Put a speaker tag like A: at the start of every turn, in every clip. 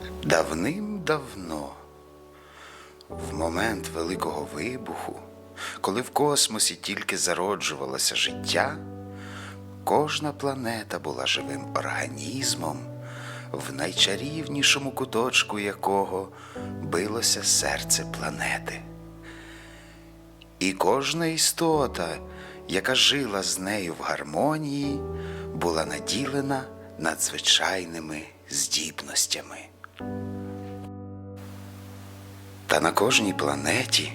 A: Давним-давно, в момент Великого вибуху, коли в космосі тільки зароджувалося життя, кожна планета була живим організмом, в найчарівнішому куточку якого билося серце планети. І кожна істота, яка жила з нею в гармонії, була наділена надзвичайними здібностями. Та на кожній планеті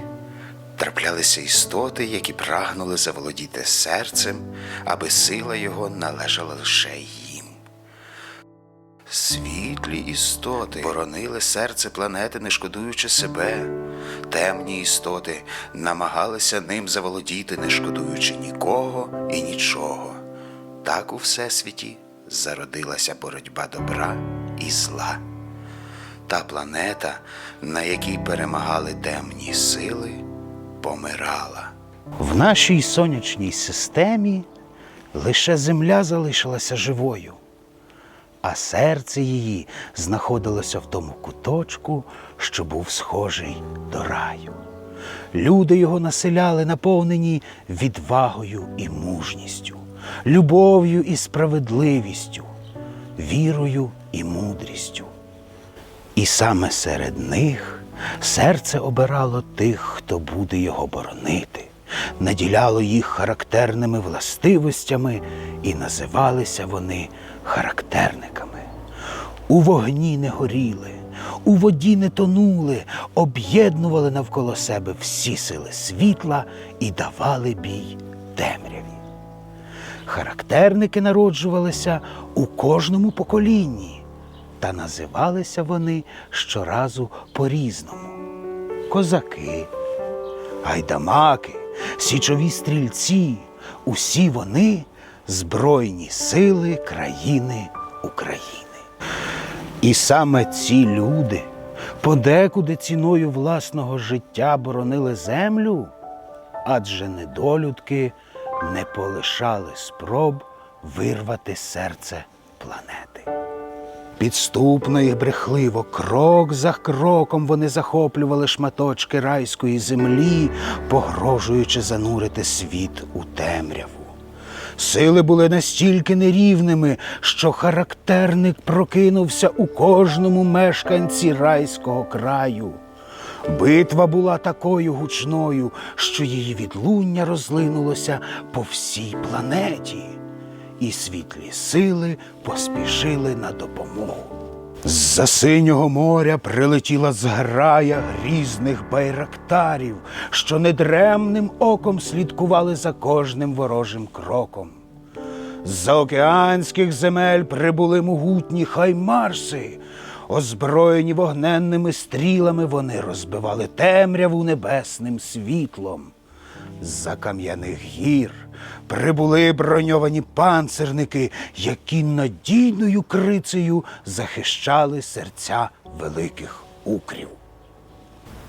A: траплялися істоти, які прагнули заволодіти серцем, аби сила його належала лише їм. Світлі істоти боронили серце планети, не шкодуючи себе. Темні істоти намагалися ним заволодіти, не шкодуючи нікого і нічого. Так у Всесвіті зародилася боротьба добра і зла. Та планета, на якій перемагали темні сили, помирала.
B: В нашій сонячній системі лише земля залишилася живою, а серце її знаходилося в тому куточку, що був схожий до раю. Люди його населяли, наповнені відвагою і мужністю, любов'ю і справедливістю, вірою і мудрістю. І саме серед них серце обирало тих, хто буде його боронити, наділяло їх характерними властивостями, і називалися вони характерниками. У вогні не горіли, у воді не тонули, об'єднували навколо себе всі сили світла і давали бій темряві. Характерники народжувалися у кожному поколінні, та називалися вони щоразу по-різному: козаки, гайдамаки, січові стрільці усі вони збройні сили країни України. І саме ці люди подекуди ціною власного життя боронили землю, адже недолюдки не полишали спроб вирвати серце планети. Підступно і брехливо, крок за кроком вони захоплювали шматочки райської землі, погрожуючи занурити світ у темряву. Сили були настільки нерівними, що характерник прокинувся у кожному мешканці райського краю. Битва була такою гучною, що її відлуння розлинулося по всій планеті, і світлі сили поспішили на допомогу. З-за синього моря прилетіла зграя грізних байрактарів, що недремним оком слідкували за кожним ворожим кроком. З-за океанських земель прибули могутні хаймарси. Озброєні вогненними стрілами, вони розбивали темряву небесним світлом. З-за кам'яних гір прибули броньовані панцирники, які надійною крицею захищали серця великих укрів.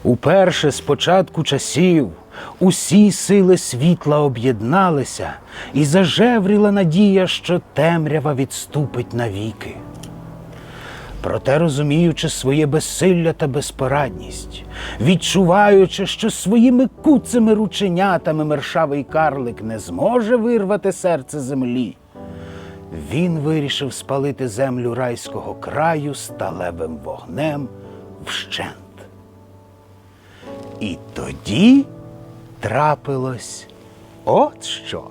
B: Уперше з початку часів усі сили світла об'єдналися і зажевріла надія, що темрява відступить навіки. Проте, розуміючи своє безсилля та безпорадність, відчуваючи, що своїми куцими рученятами мершавий карлик не зможе вирвати серце землі, він вирішив спалити землю райського краю сталевим вогнем вщент. І тоді трапилось от що.